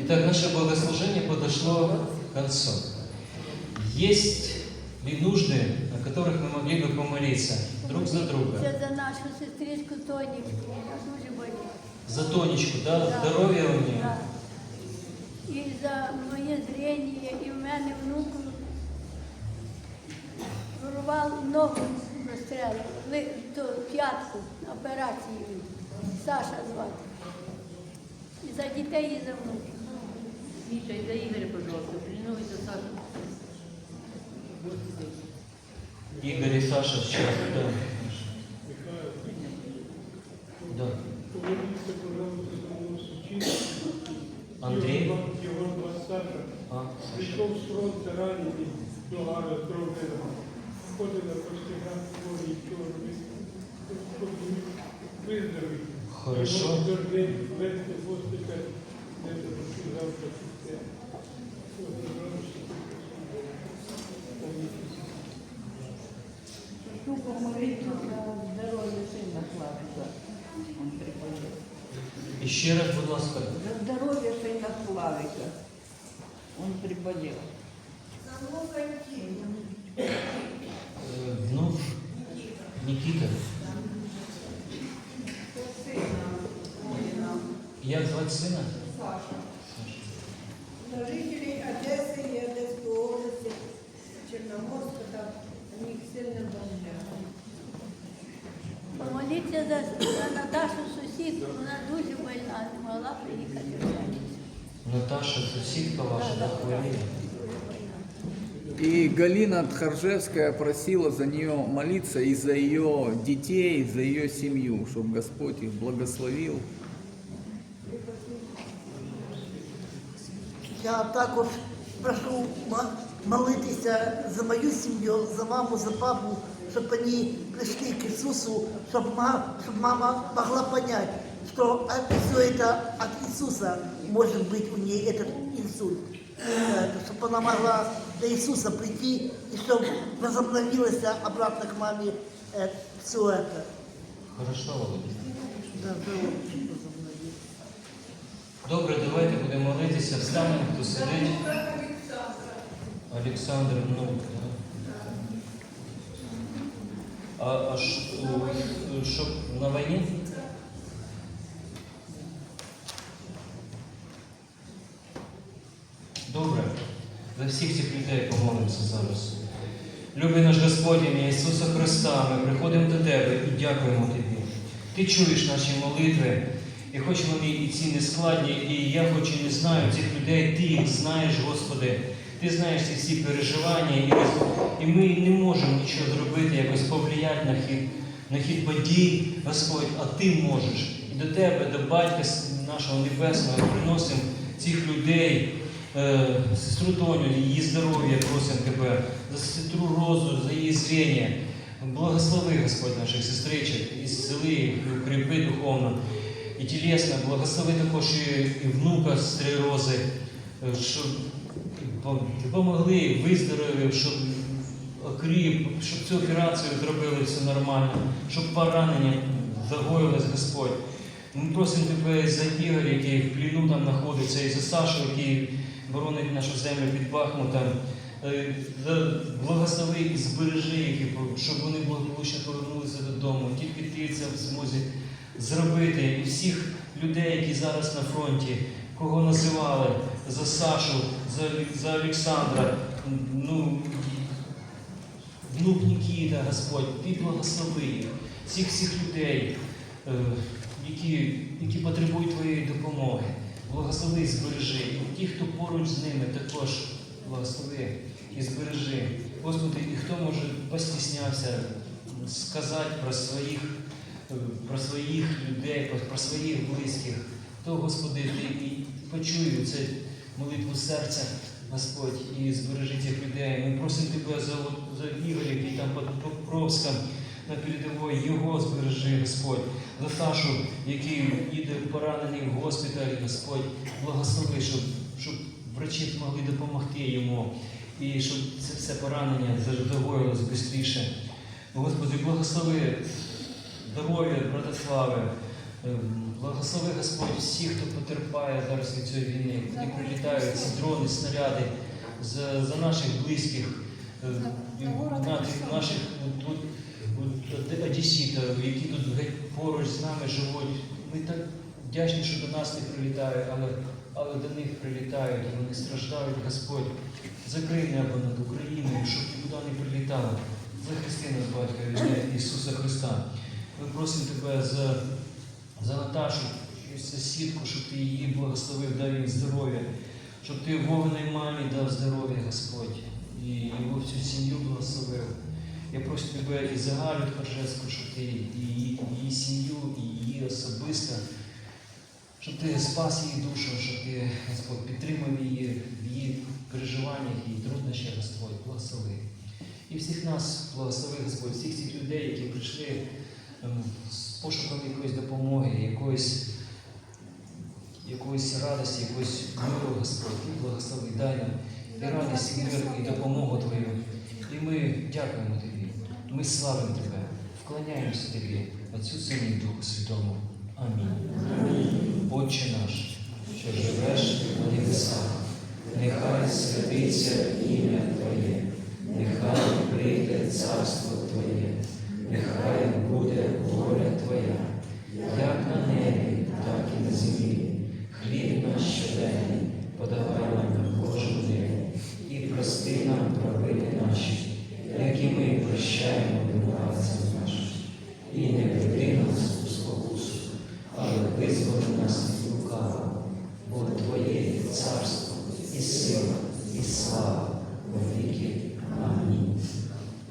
Итак, наше богослужение подошло к концу. Есть ли нужды, о которых мы могли бы помолиться друг за друга? Це за нашу сестричку Тонічку. Вона дуже болить. За Тонечку, да? Да. Здоровья у нее. Да. І за моє зрення, і в мене внуку вирвав ногу розстрелив, ви- ту п'ятку операцію. Саша звати. І за дітей, і за внуків. Миша, и за Игоря, пожалуйста, Блинов и за Сашу. Игорь и Саша сейчас, да. Да. Андрей. Його, його звати Саша. А, Саша. Прийшов з фронту ранений, нога роздроблена. Ходить на постігах хворі, нічого робити. Виздоровить. Хорошо. Його завжди вести госпіталь, де це постігав після. Прошу помолиться за здоровье сына Славика. Он приболел. І ще раз, будь ласка. За здоровье сына Славика. Он приболел. Е, Внук Нікіта. Як звати сина? На жителей Одессы и Одесской области, Черноморска, там у них сильно бомбят. Помоліться за, за Наташу сусідку, вона дуже больна, не могла приїхати в п'ятницю. Наташа, сусідка ваша, да, хворіє. Дуже больна. И Галина Тхаржевская просила за нее молиться и за ее детей, за ее семью, чтобы Господь их благословил. Я також прошу ма- молитися за мою сім'ю, за маму, за папу, щоб вони прийшли к Ісусу, щоб, ма, щоб мама могла понять, что все это от Иисуса может быть у нее этот инсульт. Чтобы она могла до Иисуса прийти и чтобы возобновилось обратно к маме все это. Хорошо, Володя. Да, здорово, щоб возобновилось. Добре, давайте будемо молитися. Встанемо, хто сидить. Олександр внук. А, а що на війні? Добре. За всіх цих людей помолимося зараз. Любий наш Господь, ім'я Ісуса Христа, ми приходимо до Тебе і дякуємо Тобі. Ти чуєш наші молитви, і хоч вони і ці не складні, і я хоч і не знаю цих людей, Ти їх знаєш, Господи. Ти знаєш ці всі переживання, і, і ми не можемо нічого зробити, якось повлияти на хід, на хід подій, Господь, а Ти можеш. І до Тебе, до Батька нашого Небесного, приносимо цих людей, е, сестру Тоню, її здоров'я, просимо Тебе, за сестру Розу, за її зріння. Благослови, Господь, наших сестричок, і зцели укріпи духовно і тілесно. Благослови також і, внука сестри Рози, е, щоб допомогли, виздоровів, щоб окріп, щоб цю операцію зробили все нормально, щоб поранення загоїлось, Господь. Ми просимо тебе за Ігоря, який в пліну там знаходиться, і за Сашу, який боронить нашу землю під Бахмутом. Е, Благослови і збережи їх, щоб вони благополучно повернулися додому. Тільки ти це в змозі зробити. І всіх людей, які зараз на фронті, кого називали за Сашу, за, за Олександра, ну, внук Нікіта, Господь, ти благослови їх, всіх всіх людей, е, які, які потребують твоєї допомоги. Благослови збережи. І ті, хто поруч з ними, також благослови і збережи. Господи, і хто може постіснявся сказати про своїх, про своїх людей, про, своїх близьких, то, Господи, ти і почуй цю молитву серця, Господь, і збережи цих людей. Ми просимо Тебе за, за Ігоря, який там під Покровськом на передовій, його збережи, Господь. За Сашу, який їде поранений в госпіталь, Господь, благослови, щоб, щоб врачі змогли допомогти йому. І щоб це все поранення загоїлось швидше. Господи, благослови здоров'я, Братислави, ем, Благослови Господь всіх, хто потерпає зараз від цієї війни, куди прилітають ці дрони, снаряди за, за наших близьких, е, на- наших от- от- от які тут поруч з нами живуть. Ми так вдячні, що до нас не прилітають, але, але до них прилітають, і вони страждають. Господь, закрий небо над Україною, щоб нікуди не прилітало. Захисти нас, Батька, в ім'я Ісуса Христа. Ми просимо Тебе за, за Наташу, сусідку, щоб ти її благословив, дав їй здоров'я, щоб ти Вовиній мамі дав здоров'я, Господь, і його всю сім'ю благословив. Я прошу тебе і за Галю Тхаржевську, щоб ти її, її сім'ю, і її особисто, щоб ти спас її душу, щоб ти, Господь, підтримав її в її переживаннях і труднощах, Господь, благослови. І всіх нас благослови, Господь, всіх цих людей, які прийшли з пошуком якоїсь допомоги, якоїсь, якоїсь радості, якоїсь миру, Господь, і благослови, дай і радість, і мир, і допомогу Твою. І ми дякуємо Тобі, ми славимо Тебе, вклоняємося Тобі, Отцю Сину і Духу Святому. Амінь. Отче наш, що живеш на небесах, нехай святиться ім'я Твоє, нехай прийде царство Твоє, нехай буде воля Твоя.